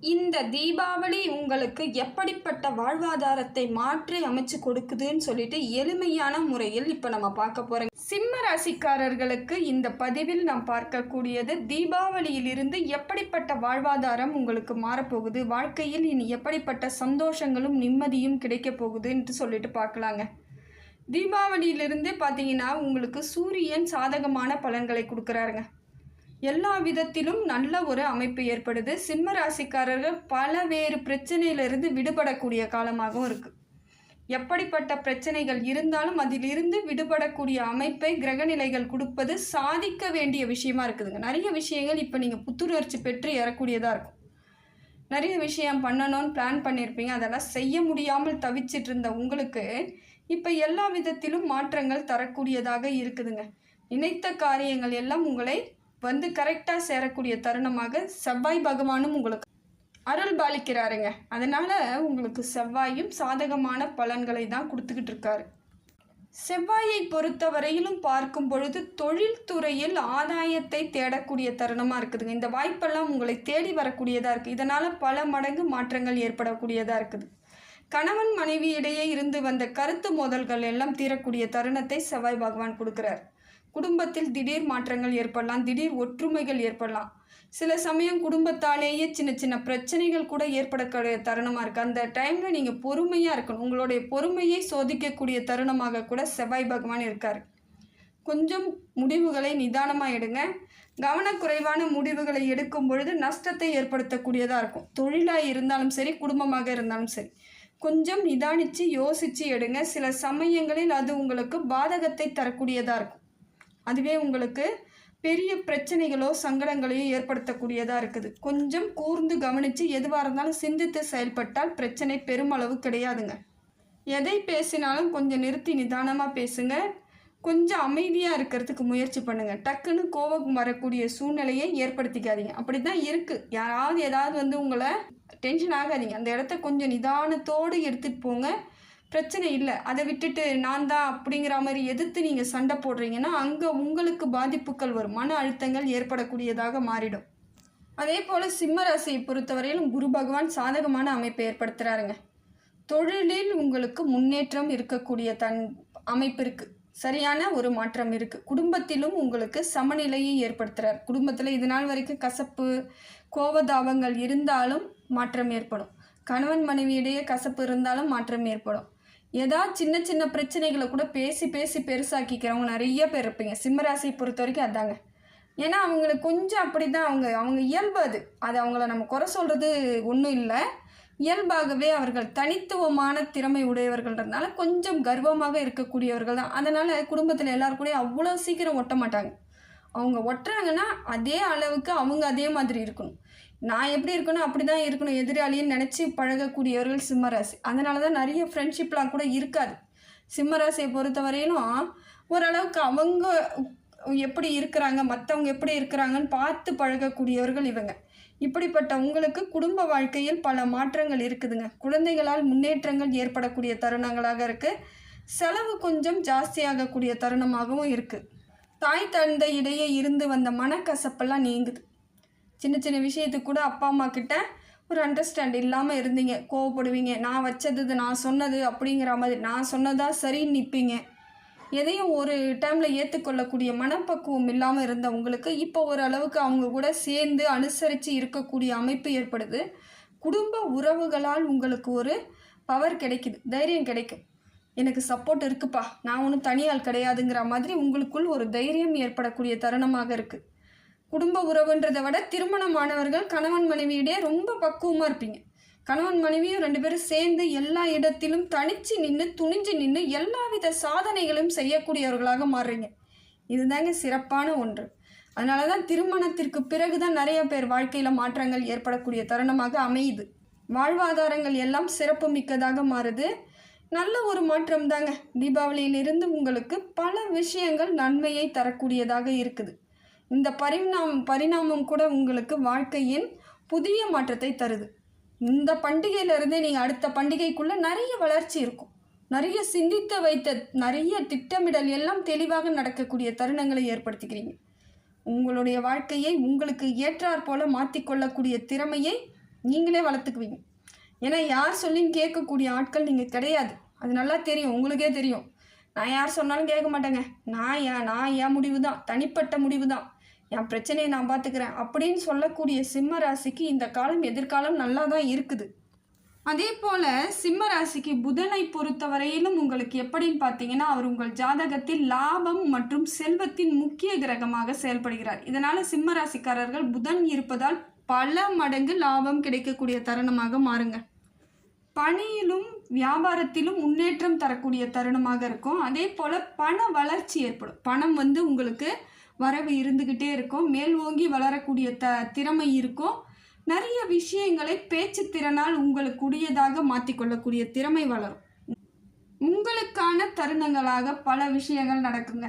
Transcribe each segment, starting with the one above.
இந்த தீபாவளி உங்களுக்கு எப்படிப்பட்ட வாழ்வாதாரத்தை மாற்றி அமைச்சு கொடுக்குதுன்னு சொல்லிட்டு எளிமையான முறையில் இப்போ நம்ம பார்க்க போகிறோம் சிம்ம ராசிக்காரர்களுக்கு இந்த பதிவில் நாம் பார்க்கக்கூடியது தீபாவளியிலிருந்து எப்படிப்பட்ட வாழ்வாதாரம் உங்களுக்கு மாறப்போகுது? வாழ்க்கையில் இனி எப்படிப்பட்ட சந்தோஷங்களும் நிம்மதியும் கிடைக்க போகுதுன்ட்டு சொல்லிட்டு பார்க்கலாங்க. தீபாவளியிலிருந்து பார்த்தீங்கன்னா உங்களுக்கு சூரியன் சாதகமான பலன்களை கொடுக்குறாருங்க. எல்லா விதத்திலும் நல்ல ஒரு அமைப்பு ஏற்படுது. சிம்ம ராசிக்காரர்கள் பலவேறு பிரச்சனையிலிருந்து விடுபடக்கூடிய காலமாகவும் இருக்குது எப்படிப்பட்ட பிரச்சனைகள் இருந்தாலும் அதிலிருந்து விடுபடக்கூடிய அமைப்பை கிரகநிலைகள் கொடுப்பது சாதிக்க வேண்டிய விஷயமா இருக்குதுங்க. நிறைய விஷயங்கள் இப்போ நீங்கள் புத்துணர்ச்சி பெற்று ஏறக்கூடியதாக இருக்கும். நிறைய விஷயம் பண்ணணும்னு பிளான் பண்ணியிருப்பீங்க அதெல்லாம் செய்ய முடியாமல் தவிச்சிட்டு இருந்த உங்களுக்கு இப்போ எல்லா விதத்திலும் மாற்றங்கள் தரக்கூடியதாக இருக்குதுங்க. நினைத்த காரியங்கள் எல்லாம் உங்களை வந்து கரெக்டாக சேரக்கூடிய தருணமாக செவ்வாய் பகவானும் உங்களுக்கு அருள் பாலிக்கிறாருங்க. அதனால் உங்களுக்கு செவ்வாயும் சாதகமான பலன்களை தான் கொடுத்துக்கிட்டு இருக்காரு. செவ்வாயை பொறுத்தவரையிலும் பார்க்கும் பொழுது தொழில்துறையில் ஆதாயத்தை தேடக்கூடிய தருணமாக இருக்குதுங்க. இந்த வாய்ப்பெல்லாம் உங்களை தேடி வரக்கூடியதாக இருக்குது இதனால் பல மடங்கு மாற்றங்கள் ஏற்படக்கூடியதாக இருக்குது. கணவன் மனைவி இடையே இருந்து வந்த கருத்து மோதல்கள் எல்லாம் தீரக்கூடிய தருணத்தை செவ்வாய் பகவான் கொடுக்குறார். குடும்பத்தில் திடீர் மாற்றங்கள் ஏற்படலாம் திடீர் ஒற்றுமைகள் ஏற்படலாம். சில சமயம் குடும்பத்தாலேயே சின்ன சின்ன பிரச்சனைகள் கூட ஏற்படக்கூடிய தருணமாக இருக்குது அந்த டைமில் நீங்கள் பொறுமையாக இருக்கணும். உங்களுடைய பொறுமையை சோதிக்கக்கூடிய தருணமாக கூட செவ்வாய் பகவான் இருக்கார். கொஞ்சம் முடிவுகளை நிதானமாக எடுங்க. கவனக்குறைவான முடிவுகளை எடுக்கும் பொழுது நஷ்டத்தை ஏற்படுத்தக்கூடியதாக இருக்கும். தொழிலாக இருந்தாலும் சரி குடும்பமாக இருந்தாலும் சரி கொஞ்சம் நிதானித்து யோசித்து எடுங்க. சில சமயங்களில் அது உங்களுக்கு பாதகத்தை தரக்கூடியதாக இருக்கும். அதுவே உங்களுக்கு பெரிய பிரச்சனைகளோ சங்கடங்களையோ ஏற்படுத்தக்கூடியதாக இருக்குது. கொஞ்சம் கூர்ந்து கவனித்து எதுவாக இருந்தாலும் சிந்தித்து செயல்பட்டால் பிரச்சனை பெருமளவு கிடையாதுங்க. எதை பேசினாலும் கொஞ்சம் நிறுத்தி நிதானமாக பேசுங்க. கொஞ்சம் அமைதியாக இருக்கிறதுக்கு முயற்சி பண்ணுங்கள் டக்குன்னு கோபம் வரக்கூடிய சூழ்நிலையை ஏற்படுத்திக்காதீங்க. அப்படி தான் இருக்குது யாராவது ஏதாவது வந்து உங்களை டென்ஷன் ஆகாதீங்க. அந்த இடத்த கொஞ்சம் நிதானத்தோடு எடுத்துகிட்டு போங்க. பிரச்சனை இல்லை. அதை விட்டுட்டு நான் தான் அப்படிங்கிற மாதிரி எதிர்த்து நீங்கள் சண்டை போடுறீங்கன்னா அங்கே உங்களுக்கு பாதிப்புகள் வரும். மன அழுத்தங்கள் ஏற்படக்கூடியதாக மாறிடும். அதே போல் சிம்ம ராசியை பொறுத்தவரையிலும் குரு பகவான் சாதகமான அமைப்பை ஏற்படுத்துகிறாருங்க தொழிலில் உங்களுக்கு முன்னேற்றம் இருக்கக்கூடிய தன் அமைப்பு இருக்குது சரியான ஒரு மாற்றம் இருக்குது குடும்பத்திலும் உங்களுக்கு சமநிலையை ஏற்படுத்துகிறார் குடும்பத்தில் இது நாள் வரைக்கும் கசப்பு கோபதாபங்கள் இருந்தாலும் மாற்றம் ஏற்படும். கணவன் மனைவியிடையே கசப்பு இருந்தாலும் மாற்றம் ஏற்படும். ஏதாவது சின்ன சின்ன பிரச்சனைகளை கூட பேசி பேசி பெருசாக்கிக்கிறவங்க நிறைய பேர் இருப்பீங்க. சிம்மராசியை பொறுத்த வரைக்கும் அதாங்க. ஏன்னா அவங்களுக்கு கொஞ்சம் அப்படி தான் அவங்க அவங்க இயல்பு அது. அது அவங்கள நம்ம குறை சொல்கிறது ஒன்றும் இல்லை. இயல்பாகவே அவர்கள் தனித்துவமான திறமை உடையவர்கள்ன்றதுனால கொஞ்சம் கர்வமாக இருக்கக்கூடியவர்கள் தான். அதனால் குடும்பத்தில் எல்லாரும் கூட அவ்வளோ சீக்கிரம் ஒட்ட மாட்டாங்க. அவங்க ஒட்டுறாங்கன்னா அதே அளவுக்கு அவங்க அதே மாதிரி இருக்கணும். நான் எப்படி இருக்கணும் அப்படி தான் இருக்கணும் எதிராளின்னு நினச்சி பழகக்கூடியவர்கள் சிம்மராசி. அதனால தான் நிறைய ஃப்ரெண்ட்ஷிப்லாம் கூட இருக்காது. சிம்மராசியை பொறுத்தவரையிலும் ஓரளவுக்கு அவங்க எப்படி இருக்கிறாங்க மற்றவங்க எப்படி இருக்கிறாங்கன்னு பார்த்து பழகக்கூடியவர்கள் இவங்க. இப்படிப்பட்ட உங்களுக்கு குடும்ப வாழ்க்கையில் பல மாற்றங்கள் இருக்குதுங்க. குழந்தைகளால் முன்னேற்றங்கள் ஏற்படக்கூடிய தருணங்களாக இருக்குது செலவு கொஞ்சம் ஜாஸ்தியாகக்கூடிய தருணமாகவும் இருக்குது தாய் தந்தை இடையே இருந்து வந்த மனக்கசப்பெல்லாம் நீங்குது. சின்ன சின்ன விஷயத்துக்கு கூட அப்பா அம்மா கிட்ட ஒரு அண்டர்ஸ்டாண்ட் இல்லாமல் இருந்தீங்க. கோவப்படுவீங்க. நான் வச்சது நான் சொன்னது அப்படிங்கிற மாதிரி. நான் சொன்னதாக சரின்னு நிற்பீங்க எதையும் ஒரு டைமில் ஏற்றுக்கொள்ளக்கூடிய மனப்பக்குவம் இல்லாமல் இருந்த உங்களுக்கு இப்போ ஓரளவுக்கு அவங்க கூட சேர்ந்து அனுசரித்து இருக்கக்கூடிய அமைப்பு ஏற்படுது. குடும்ப உறவுகளால் உங்களுக்கு ஒரு பவர் கிடைக்குது. தைரியம் கிடைக்கும். எனக்கு சப்போர்ட் இருக்குப்பா. நான் ஒன்றும் தனியால் கிடையாதுங்கிற மாதிரி உங்களுக்குள் ஒரு தைரியம் ஏற்படக்கூடிய தருணமாக இருக்குது குடும்ப உறவுன்றதை விட திருமணமானவர்கள் கணவன் மனைவியிடையே ரொம்ப பக்குவமாக இருப்பீங்க. கணவன் மனைவியும் ரெண்டு பேரும் சேர்ந்து எல்லா இடத்திலும் தனிச்சு நின்று துணிஞ்சு நின்று எல்லாவித சாதனைகளும் செய்யக்கூடியவர்களாக மாறுறீங்க. இதுதாங்க சிறப்பான ஒன்று. அதனால தான் திருமணத்திற்கு பிறகு தான் நிறைய பேர் வாழ்க்கையில் மாற்றங்கள் ஏற்படக்கூடிய தருணமாக அமையுது. வாழ்வாதாரங்கள் எல்லாம் சிறப்பு மிக்கதாக மாறுது. நல்ல ஒரு மாற்றம் தாங்க தீபாவளியிலிருந்து உங்களுக்கு பல விஷயங்கள் நன்மையை தரக்கூடியதாக இருக்குது. இந்த பரிணாமம் பரிணாமம் கூட உங்களுக்கு வாழ்க்கையின் புதிய மாற்றத்தை தருது. இந்த பண்டிகையிலிருந்து நீங்கள் அடுத்த பண்டிகைக்குள்ளே நிறைய வளர்ச்சி இருக்கும். நிறைய சிந்தித்து வைத்த நிறைய திட்டமிடல் எல்லாம் தெளிவாக நடக்கக்கூடிய தருணங்களை ஏற்படுத்திக்கிறீங்க. உங்களுடைய வாழ்க்கையை உங்களுக்கு ஏற்றாற் போல மாற்றிக்கொள்ளக்கூடிய திறமையை நீங்களே வளர்த்துக்குவீங்க. ஏன்னா யார் சொல்லியும் கேட்கக்கூடிய ஆட்கள் நீங்கள் கிடையாது. அது நல்லா தெரியும் உங்களுக்கே தெரியும். நான் யார் சொன்னாலும் கேட்க மாட்டேங்க. நான் ஏன் நான் ஏன் முடிவு தான் தனிப்பட்ட முடிவு தான் என் பிரச்சனையை நான் பார்த்துக்கிறேன் அப்படின்னு சொல்லக்கூடிய சிம்ம ராசிக்கு இந்த காலம் எதிர்காலம் நல்லா தான் இருக்குது. அதே போல் சிம்ம ராசிக்கு புதனை பொறுத்தவரையிலும் உங்களுக்கு எப்படின்னு பார்த்தீங்கன்னா அவர் உங்கள் ஜாதகத்தில் லாபம் மற்றும் செல்வத்தின் முக்கிய கிரகமாக செயல்படுகிறார். இதனால் சிம்ம ராசிக்காரர்கள் புதன் இருப்பதால் பல மடங்கு லாபம் கிடைக்கக்கூடிய தருணமாக மாறுங்க. பணியிலும் வியாபாரத்திலும் முன்னேற்றம் தரக்கூடிய தருணமாக இருக்கும். அதே போல் பண வளர்ச்சி ஏற்படும். பணம் வந்து உங்களுக்கு வரவு இருந்துக்கிட்டே இருக்கும். மேல் ஓங்கி வளரக்கூடிய த திறமை இருக்கும். நிறைய விஷயங்களை பேச்சு திறனால் உங்களுக்குரியதாக மாற்றிக்கொள்ளக்கூடிய திறமை வளரும். உங்களுக்கான தருணங்களாக பல விஷயங்கள் நடக்குங்க.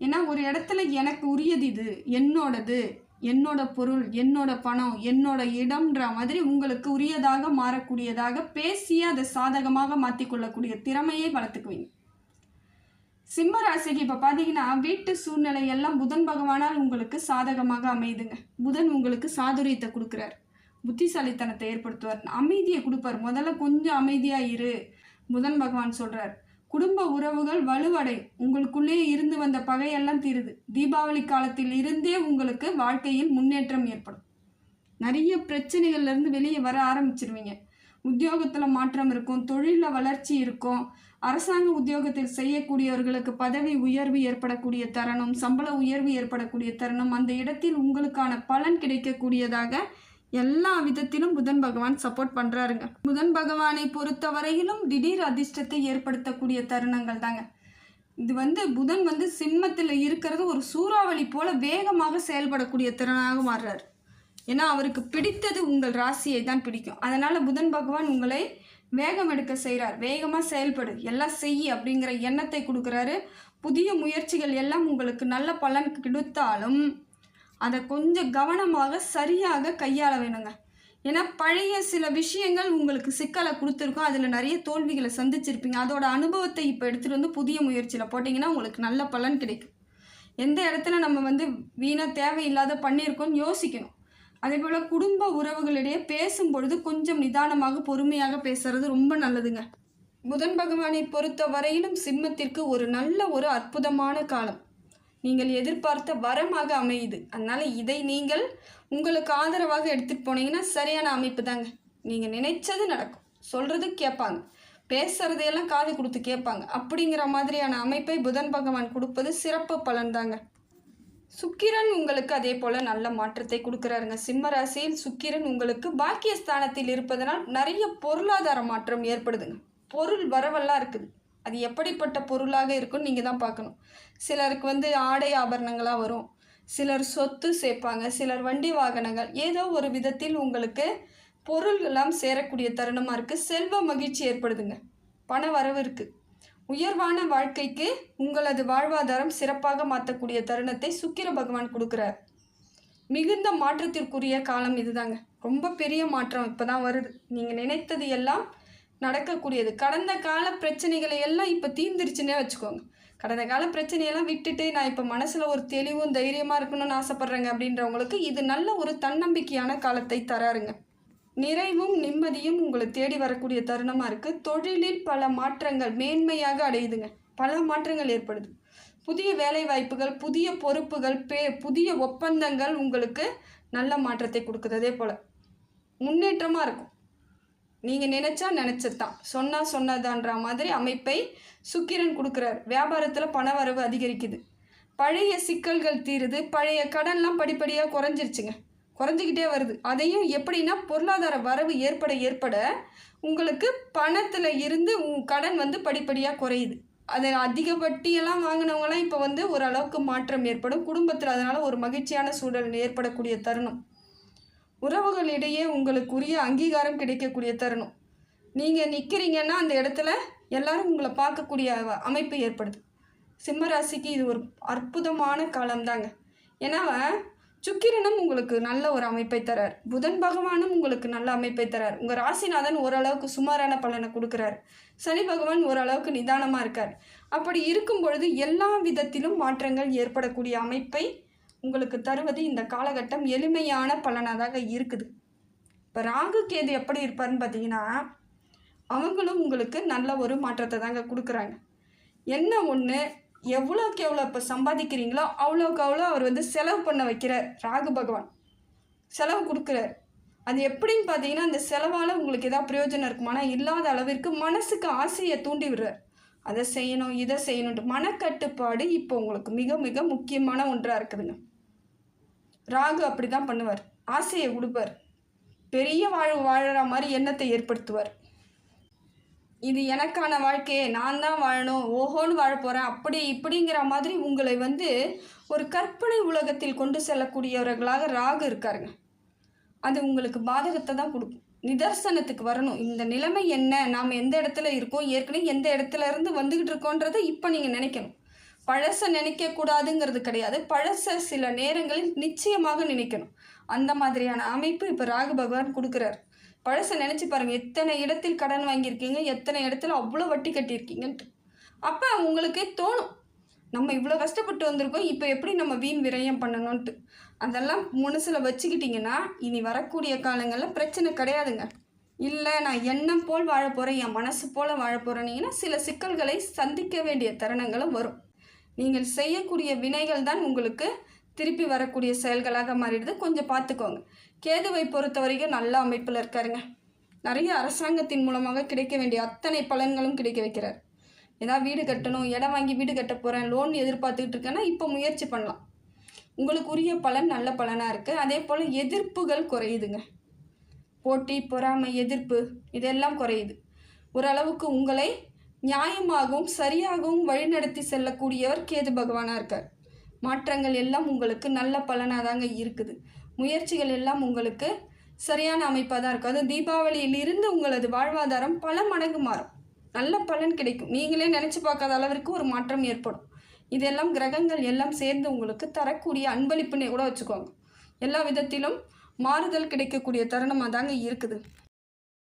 ஏன்னா ஒரு இடத்துல எனக்கு உரியது இது என்னோடது என்னோட பொருள் என்னோட பணம் என்னோட இடம்ன்ற மாதிரி உங்களுக்கு உரியதாக மாறக்கூடியதாக பேசி அதை சாதகமாக மாற்றிக்கொள்ளக்கூடிய திறமையை வளர்த்துக்குவீங்க. சிம்ம ராசிக்கு இப்போ பார்த்தீங்கன்னா வீட்டு சூழ்நிலை எல்லாம் புதன் பகவானால் உங்களுக்கு சாதகமாக அமையுதுங்க. புதன் உங்களுக்கு சாதுரியத்தை கொடுக்குறார். புத்திசாலித்தனத்தை ஏற்படுத்துவார். அமைதியை கொடுப்பார். முதல்ல கொஞ்சம் அமைதியாக இரு. புதன் பகவான் சொல்கிறார் குடும்ப உறவுகள் வலுவடை. உங்களுக்குள்ளே இருந்து வந்த பகையெல்லாம் தீருது. தீபாவளி காலத்தில் இருந்தே உங்களுக்கு வாழ்க்கையில் முன்னேற்றம் ஏற்படும். நிறைய பிரச்சனைகள்லேருந்து வெளியே வர ஆரம்பிச்சிருவீங்க. உத்தியோகத்தில் மாற்றம் இருக்கும் தொழிலில் வளர்ச்சி இருக்கும். அரசாங்க உத்தியோகத்தில் செய்யக்கூடியவர்களுக்கு பதவி உயர்வு ஏற்படக்கூடிய தருணம் சம்பள உயர்வு ஏற்படக்கூடிய தருணம் அந்த இடத்தில் உங்களுக்கான பலன் கிடைக்கக்கூடியதாக எல்லா விதத்திலும் புதன் பகவான் சப்போர்ட் பண்ணுறாருங்க புதன் பகவானை பொறுத்தவரையிலும் திடீர் அதிர்ஷ்டத்தை ஏற்படுத்தக்கூடிய தருணங்கள் தாங்க. இது வந்து புதன் வந்து சிம்மத்தில் இருக்கிறது ஒரு சூறாவளி போல வேகமாக செயல்படக்கூடிய திறனாக மாறுறாரு. ஏன்னா அவருக்கு பிடித்தது உங்கள் ராசியை தான் பிடிக்கும். அதனால் புதன் பகவான் உங்களை வேகம் எடுக்க செய்கிறார் வேகமாக செயல்படு. எல்லாம் செய் அப்படிங்கிற எண்ணத்தை கொடுக்குறாரு. புதிய முயற்சிகள் எல்லாம் உங்களுக்கு நல்ல பலன் கொடுத்தாலும் அதை கொஞ்சம் கவனமாக சரியாக கையாள வேணுங்க. ஏன்னா பழைய சில விஷயங்கள் உங்களுக்கு சிக்கலை கொடுத்துருக்கோம். அதில் நிறைய தோல்விகளை சந்திச்சிருப்பீங்க. அதோட அனுபவத்தை இப்போ எடுத்துகிட்டு வந்து புதிய முயற்சியில் போட்டிங்கன்னா உங்களுக்கு நல்ல பலன் கிடைக்கும். எந்த இடத்துல நம்ம வந்து வீணாக தேவையில்லாத பண்ணியிருக்கோம்னு யோசிக்கணும். அதே போல் குடும்ப உறவுகளிடையே பேசும் பொழுது கொஞ்சம் நிதானமாக பொறுமையாக பேசுறது ரொம்ப நல்லதுங்க. புதன் பகவானை பொறுத்த வரையிலும் சிம்மத்திற்கு ஒரு நல்ல ஒரு அற்புதமான காலம். நீங்கள் எதிர்பார்த்த வரமாக அமையுது. அதனால் இதை நீங்கள் உங்களுக்கு ஆதரவாக எடுத்துகிட்டு போனீங்கன்னா சரியான அமைப்பு தாங்க. நீங்கள் நினைச்சது நடக்கும். சொல்கிறது கேட்பாங்க. பேசுறதையெல்லாம் காது கொடுத்து கேட்பாங்க. அப்படிங்கிற மாதிரியான அமைப்பை புதன் பகவான் கொடுப்பது சிறப்பு பலன் தாங்க. சுக்கிரன் உங்களுக்கு அதே போல் நல்ல மாற்றத்தை கொடுக்குறாருங்க. சிம்ம ராசியில் சுக்கிரன் உங்களுக்கு பாக்கியஸ்தானத்தில் இருப்பதனால் நிறைய பொருளாதார மாற்றம் ஏற்படுதுங்க. பொருள் வரவெல்லாம் இருக்குது. அது எப்படிப்பட்ட பொருளாக இருக்குன்னு நீங்கள் தான் பார்க்கணும். சிலருக்கு வந்து ஆடை ஆபரணங்களாக வரும். சிலர் சொத்து சேர்ப்பாங்க. சிலர் வண்டி வாகனங்கள். ஏதோ ஒரு விதத்தில் உங்களுக்கு பொருள் எல்லாம் சேரக்கூடிய தருணமாக இருக்குது செல்வ மகிழ்ச்சி ஏற்படுதுங்க. பண வரவு இருக்குது உயர்வான வாழ்க்கைக்கு உங்களது வாழ்வாதாரம் சிறப்பாக மாற்றக்கூடிய தருணத்தை சுக்கிர பகவான் கொடுக்குறார். மிகுந்த மாற்றத்திற்குரிய காலம் இதுதாங்க. ரொம்ப பெரிய மாற்றம் இப்போ தான் வருது. நீங்கள் நினைத்தது எல்லாம் நடக்கக்கூடியது. கடந்த கால பிரச்சனைகளை எல்லாம் இப்போ தீர்ந்துருச்சுன்னே வச்சுக்கோங்க. கடந்த கால பிரச்சனையெல்லாம் விட்டுட்டு நான் இப்போ மனசில் ஒரு தெளிவும் தைரியமாக இருக்கணும்னு ஆசைப்பட்றேங்க அப்படின்றவங்களுக்கு இது நல்ல ஒரு தன்னம்பிக்கையான காலத்தை தராருங்க. நிறைவும் நிம்மதியும் உங்களை தேடி வரக்கூடிய தருணமாக இருக்குது தொழிலில் பல மாற்றங்கள் மேன்மையாக அடையுதுங்க. பல மாற்றங்கள் ஏற்படுது. புதிய வேலைவாய்ப்புகள் புதிய பொறுப்புகள் பே புதிய ஒப்பந்தங்கள் உங்களுக்கு நல்ல மாற்றத்தை கொடுக்குது. அதே போல் முன்னேற்றமாக இருக்கும். நீங்கள் நினச்சா நினச்சதான் சொன்னால் சொன்னதான்ற மாதிரி அமைப்பை சுக்கிரன் கொடுக்குறார். வியாபாரத்தில் பண வரவு அதிகரிக்குது. பழைய சிக்கல்கள் தீருது. பழைய கடன்லாம் படிப்படியாக குறைஞ்சிருச்சுங்க. குறைஞ்சிக்கிட்டே வருது. அதையும் எப்படின்னா பொருளாதார வரவு ஏற்பட ஏற்பட உங்களுக்கு பணத்தில் இருந்து உன் கடன் வந்து படிப்படியாக குறையுது. அதை அதிக வட்டியெல்லாம் வாங்கினவங்களாம் இப்போ வந்து ஓரளவுக்கு மாற்றம் ஏற்படும். குடும்பத்தில் அதனால் ஒரு மகிழ்ச்சியான சூழல் ஏற்படக்கூடிய தருணம். உறவுகளிடையே உங்களுக்குரிய அங்கீகாரம் கிடைக்கக்கூடிய தருணம். நீங்கள் நிற்கிறீங்கன்னா அந்த இடத்துல எல்லாரும் உங்களை பார்க்கக்கூடிய அமைப்பு ஏற்படுது. சிம்மராசிக்கு இது ஒரு அற்புதமான காலம்தாங்க. ஏன்னா சுக்கிரனும் உங்களுக்கு நல்ல ஒரு அமைப்பை தரார். புதன் பகவானும் உங்களுக்கு நல்ல அமைப்பை தரார். உங்கள் ராசிநாதன் ஓரளவுக்கு சுமாரான பலனை கொடுக்குறார். சனி பகவான் ஓரளவுக்கு நிதானமாக இருக்கார். அப்படி இருக்கும் பொழுது எல்லா விதத்திலும் மாற்றங்கள் ஏற்படக்கூடிய அமைப்பை உங்களுக்கு தருவது இந்த காலகட்டம் எளிமையான பலனாக இருக்குது. இப்போ ராகு கேது எப்படி இருப்பாருன்னு பார்த்தீங்கன்னா அவங்களும் உங்களுக்கு நல்ல ஒரு மாற்றத்தை தாங்க கொடுக்குறாங்க. என்ன ஒன்று எவ்வளோக்கு எவ்வளோ இப்போ சம்பாதிக்கிறீங்களோ அவ்வளோக்கு அவ்வளோ அவர் வந்து செலவு பண்ண வைக்கிறார் ராகு பகவான். செலவு கொடுக்குறார். அது எப்படின்னு பார்த்தீங்கன்னா அந்த செலவால் உங்களுக்கு எதாவது பிரயோஜனம் இருக்குமானா இல்லாத அளவிற்கு மனசுக்கு ஆசையை தூண்டி விடுறார். அதை செய்யணும் இதை செய்யணுன்ட்டு மனக்கட்டுப்பாடு இப்போ உங்களுக்கு மிக மிக முக்கியமான ஒன்றாக இருக்குதுங்க. ராகு அப்படி தான் பண்ணுவார். ஆசையை கொடுப்பார் பெரிய வாழ்வு வாழற மாதிரி எண்ணத்தை ஏற்படுத்துவார். இது எனக்கான வாழ்க்கையே நான் தான் வாழணும் ஓஹோன்னு வாழ போகிறேன் அப்படி இப்படிங்கிற மாதிரி உங்களை வந்து ஒரு கற்பனை உலகத்தில் கொண்டு செல்லக்கூடியவர்களாக ராகு இருக்காருங்க. அது உங்களுக்கு பாதகத்தை தான் கொடுக்கும். நிதர்சனத்துக்கு வரணும். இந்த நிலைமை என்ன? நாம் எந்த இடத்துல இருக்கோம்? ஏற்கனவே எந்த இடத்துல இருந்து வந்துக்கிட்டு இருக்கோன்றதை இப்போ நீங்கள் நினைக்கணும். பழச நினைக்கக்கூடாதுங்கிறது கிடையாது. பழச சில நேரங்களில் நிச்சயமாக நினைக்கணும். அந்த மாதிரியான அமைப்பு இப்போ ராகு பகவான் கொடுக்குறாரு. பழசை நினச்சி பாருங்கள் எத்தனை இடத்தில் கடன் வாங்கியிருக்கீங்க எத்தனை இடத்துல அவ்வளோ வட்டி கட்டியிருக்கீங்கன்ட்டு. அப்போ உங்களுக்கே தோணும் நம்ம இவ்வளோ கஷ்டப்பட்டு வந்திருக்கோம் இப்போ எப்படி நம்ம வீண் விரயம் பண்ணணும்ன்ட்டு. அதெல்லாம் மனசில் வச்சுக்கிட்டிங்கன்னா இனி வரக்கூடிய காலங்களில் பிரச்சனை கிடையாதுங்க. இல்லை நான் எண்ணம் போல் வாழ போகிறேன் என் மனசு போல் வாழ போகிறேன்னீங்கன்னா சில சிக்கல்களை சந்திக்க வேண்டிய தருணங்களும் வரும். நீங்கள் செய்யக்கூடிய வினைகள் தான் உங்களுக்கு திருப்பி வரக்கூடிய செயல்களாக மாறிடுது. கொஞ்சம் பார்த்துக்கோங்க. கேதுவை பொறுத்த வரைக்கும் நல்ல அமைப்பில் இருக்காருங்க. நிறைய அரசாங்கத்தின் மூலமாக கிடைக்க வேண்டிய அத்தனை பலன்களும் கிடைக்க வைக்கிறார். ஏதாவது வீடு கட்டணும் இடம் வாங்கி வீடு கட்ட போகிறேன் லோன் எதிர்பார்த்துக்கிட்டு இருக்கேன்னா இப்போ முயற்சி பண்ணலாம். உங்களுக்கு உரிய பலன் நல்ல பலனாக இருக்குது அதே போல் எதிர்ப்புகள் குறையுதுங்க. போட்டி பொறாமை எதிர்ப்பு இதெல்லாம் குறையுது. ஓரளவுக்கு உங்களை நியாயமாகவும் சரியாகவும் வழிநடத்தி செல்லக்கூடியவர் கேது பகவானாக இருக்கார். மாற்றங்கள் எல்லாம் உங்களுக்கு நல்ல பலனாக தாங்க இருக்குது. முயற்சிகள் எல்லாம் உங்களுக்கு சரியான அமைப்பாக தான் இருக்கும். அது தீபாவளியிலிருந்து உங்களது வாழ்வாதாரம் பல மடங்கு மாறும். நல்ல பலன் கிடைக்கும். நீங்களே நினச்சி பார்க்காத அளவிற்கு ஒரு மாற்றம் ஏற்படும். இதெல்லாம் கிரகங்கள் எல்லாம் சேர்ந்து உங்களுக்கு தரக்கூடிய அன்பளிப்புன்னே கூட வச்சுக்கோங்க. எல்லா விதத்திலும் மாறுதல் கிடைக்கக்கூடிய தருணமாக தாங்க இருக்குது.